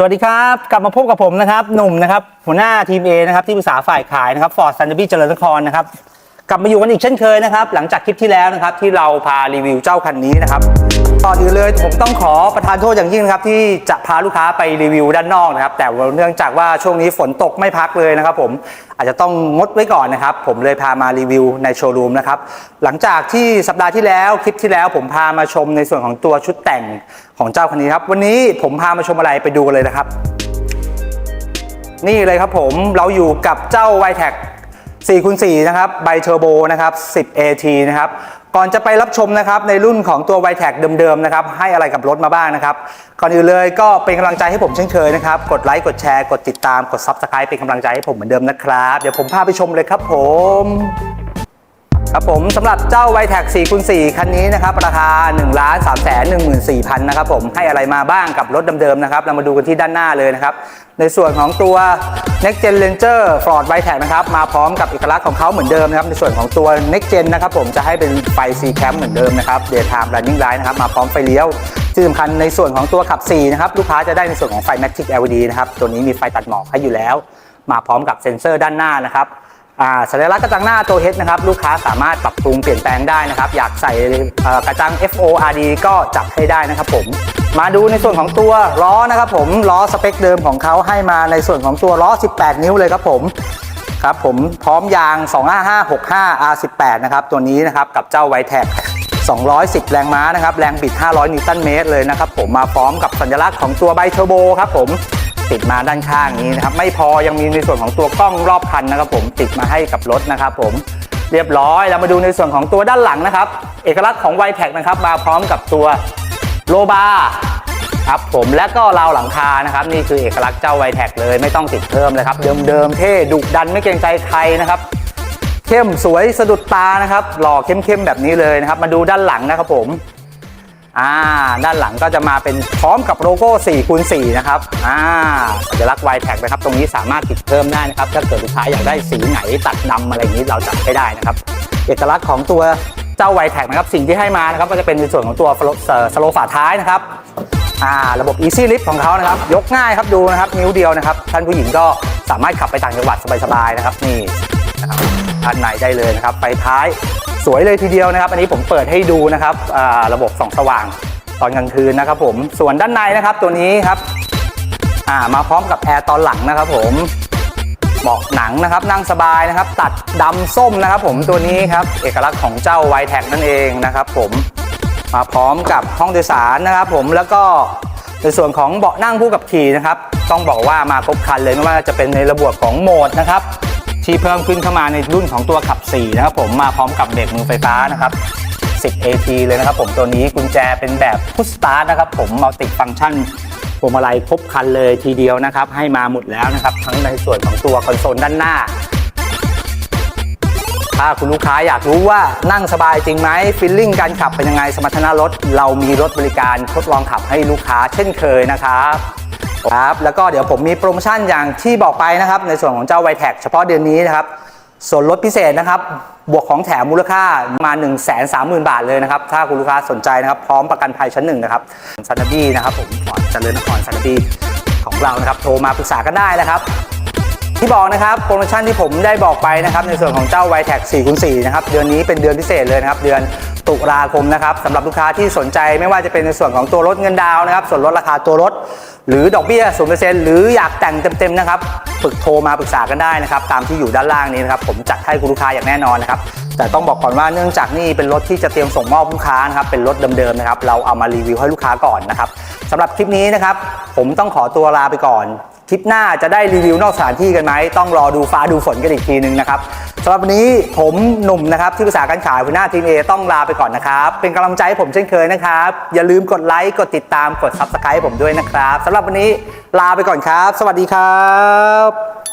สวัสดีครับ กลับมาพบกับผมนะครับ หนุ่มนะครับ หัวหน้าทีม A นะครับที่ปรึกษาฝ่ายขายนะครับฟอร์ดซันเดอร์บี้เจริญนครนะครับ กลับมาอยู่กันอีกเช่นเคยนะครับ หลังจากคลิปที่แล้วนะครับที่เราพารีวิวเจ้าคันนี้นะครับก่อนอื่นเลยผมต้องขอประทานโทษอย่างยิ่งนะครับที่จะพาลูกค้าไปรีวิวด้านนอกนะครับ แต่เนื่องจากว่าช่วงนี้ฝนตกไม่พักเลยนะครับ ผมอาจจะต้องงดไว้ก่อนนะครับ ผมเลยพามารีวิวในโชว์รูมนะครับหลังจากที่สัปดาห์ที่แล้วคลิปที่แล้ว ผมพามาชมในส่วนของตัวชุดแต่งของเจ้าคันนี้ครับ วันนี้ผมพามาชมอะไรไปดูกันเลยนะครับ นี่เลยครับผมเราอยู่กับเจ้า y t e c 4คูณ4นะครับไบเทอร์โบนะครับ10 AT นะครับก่อนจะไปรับชมนะครับในรุ่นของตัว y t e c เดิมๆนะครับให้อะไรกับรถมาบ้างนะครับก่อนอื่นเลยก็เป็นกำลังใจให้ผมเช่นเคยนะครับกดไลค์กดแชร์กดติดตามกด Subscribe เป็นกำลังใจให้ผมเหมือนเดิมนะครับ เดี๋ยวผมพาไปชมเลยครับผม ครับผมสำหรับเจ้า y t e c 4คูณ4คันนี้นะครับ ราคา 1 3 1 4 0 0 0 นะครับผมให้อะไรมาบ้างกับรถเดิมๆนะครับ เรามาดูกันที่ด้านหน้าเลยนะครับ ในส่วนของตัว Next Gen Ranger Ford y t e c นะครับ มาพร้อมกับเอกลักษณ์ของเขาเหมือนเดิมนะครับ ในส่วนของตัว Next Gen นะครับผมจะให้เป็นไฟ C Cam เหมือนเดิมนะครับ Daytime Running Light นะครับมาพร้อมไฟเลี้ยวที่สำคัญในส่วนของตัวขับ 4 นะครับลูกค้าจะได้ในส่วนของไฟ Matic LED นะครับตัวนี้มีไฟตัดหมอกให้อยู่แล้ว มาพร้อมกับเซ็นเซอร์ด้านหน้านะครับ สัญลักษณ์กระจังหน้าตัวเฮดนะครับลูกค้าสามารถปรับปรุงเปลี่ยนแปลงได้นะครับ อยากใส่กระจัง FORD ก็จับให้ได้นะครับผมมาดูในส่วนของตัวล้อนะครับผมล้อสเปคเดิมของเขาให้มาในส่วนของตัวล้อ 18 นิ้วเลยครับผมครับผมพร้อมยาง 25565 R18 นะครับตัวนี้นะครับกับเจ้าไวแท็ก210 แรงม้านะครับแรงบิด 500 นิวตันเมตรเลยนะครับผมมาพร้อมกับสัญลักษณ์ของตัวไบเทอร์โบครับผม ติดมาด้านข้างนี้นะครับไม่พอยังมีในส่วนของตัวกล้องรอบคันนะครับ ผมติดมาให้กับรถนะครับ ผมเรียบร้อยเรามาดูในส่วนของตัวด้านหลังนะครับ เอกลักษณ์ของ y t e c นะครับ มาพร้อมกับตัวโลบาครับผมและก็ราวหลังคานะครับ นี่คือเอกลักษณ์เจ้า y t e c เลยไม่ต้องติดเพิ่มเลยครับ เดิมๆเท่ดุดันไม่เกรงใจใครนะครับเข้มสวยสะดุดตานะครับ หล่อเข้มๆแบบนี้เลยนะครับ มาดูด้านหลังนะครับผม อ่าด้านหลังก็จะมาเป็นพร้อมกับโลโก้4คูณ4นะครับอ่าสัญลักษณ์ y t a g นะครับ ตรงนี้สามารถติดเพิ่มได้นะครับ ถ้าเกิดลูกค้าอยากได้สีไหนตัดดำอะไรอย่างนี้เราจัดให้ได้นะครับ เอกลักษณ์ของตัวเจ้า y t a g นะครับ สิ่งที่ให้มานะครับก็จะเป็นในส่วนของตัวสโลฝาท้ายนะครับอ่าระบบ Easy Lift ของเขานะครับ ยกง่ายครับดูนะครับ นิ้วเดียวนะครับ ท่านผู้หญิงก็สามารถขับไปต่างจังหวัดสบายๆนะครับนี่ นะครับด้านในได้เลยนะครับไปท้ายสวยเลยทีเดียวนะครับ อันนี้ผมเปิดให้ดูนะครับระบบส่องสว่างตอนกลางคืนนะครับ ผมส่วนด้านในนะครับตัวนี้ครับมาพร้อมกับแอร์ตอนหลังนะครับผมเบาะหนังนะครับนั่งสบายนะครับ ตัดดำส้มนะครับ ผมตัวนี้ครับเอกลักษณ์ของเจ้าไวแท็กนั่นเองนะครับ ผมมาพร้อมกับห้องโดยสารนะครับ ผมแล้วก็ในส่วนของเบาะนั่งผู้กับขี่นะครับ ต้องบอกว่ามาครบครันเลยไม่ว่าจะเป็นในระบบของโหมดนะครับ ที่เพิ่มขึ้นเข้ามาในรุ่นของตัวขับ 4 นะครับผมมาพร้อมกับเบรกมือไฟฟ้านะครับ 10 AT เลยนะครับผมตัวนี้กุญแจเป็นแบบพุชสตาร์ทนะครับผมมัลติฟังก์ชันพวงมาลัยครบคันเลยทีเดียวนะครับ ให้มาหมดแล้วนะครับ ทั้งในส่วนของตัวคอนโซลด้านหน้า ถ้าคุณลูกค้าอยากรู้ว่านั่งสบายจริงไหมฟิลลิ่งการขับเป็นยังไงสมรรถนะรถ เรามีรถบริการทดลองขับให้ลูกค้าเช่นเคยนะครับ ครับ แล้วก็เดี๋ยวผมมีโปรโมชั่นอย่างที่บอกไปนะครับ ในส่วนของเจ้าไวแท็กเฉพาะเดือนนี้นะครับ ส่วนลดพิเศษนะครับ บวกของแถมมูลค่ามา 1 3 0 0 0 0 บาทเลยนะครับ ถ้าคุณลูกค้าสนใจนะครับ พร้อมประกันภัยชั้นหนึ่งนะครับซันนบี้นะครับผมขอร์ดเจริญนครซันนบี้ของเรานะครับ โทรมาปรึกษากันได้นะครับ ที่บอกนะครับโปรโมชั่นที่ผมได้บอกไปนะครับในส่วนของเจ้า y t e c 4คูณ4นะครับเดือนนี้เป็นเดือนพิเศษเลยนะครับเดือนตุลาคมนะครับสำหรับลูกค้าที่สนใจไม่ว่าจะเป็นในส่วนของตัวรถเงินดาวน์นะครับส่วนลดราคาตัวรถ หรือดอกเบี้ย 0%หรืออยากแต่งเต็มๆนะครับฝึกโทรมาปรึกษากันได้นะครับตามที่อยู่ด้านล่างนี้นะครับผมจัดให้คุณลูกค้าอย่างแน่นอนนะครับแต่ต้องบอกก่อนว่าเนื่องจากนี่เป็นรถที่จะเตรียมส่งมอบลูกค้านะครับเป็นรถเดิมๆนะครับเราเอามารีวิวให้ลูกค้าก่อนนะครับสำหรับคลิปนี้นะครับผมต้องขอตัวลาไปก่อน คลิปหน้าจะได้รีวิวนอกสถานที่กันไหม ต้องรอดูฟ้าดูฝนกันอีกทีหนึ่งนะครับสำหรับวันนี้ผมหนุ่มนะครับที่ภาษาการขายหัวหน้าทีมเอต้องลาไปก่อนนะครับ เป็นกำลังใจให้ผมเช่นเคยนะครับ อย่าลืมกดไลค์กดติดตามกดซับสไครต์ผมด้วยนะครับสำหรับวันนี้ลาไปก่อนครับ สวัสดีครับ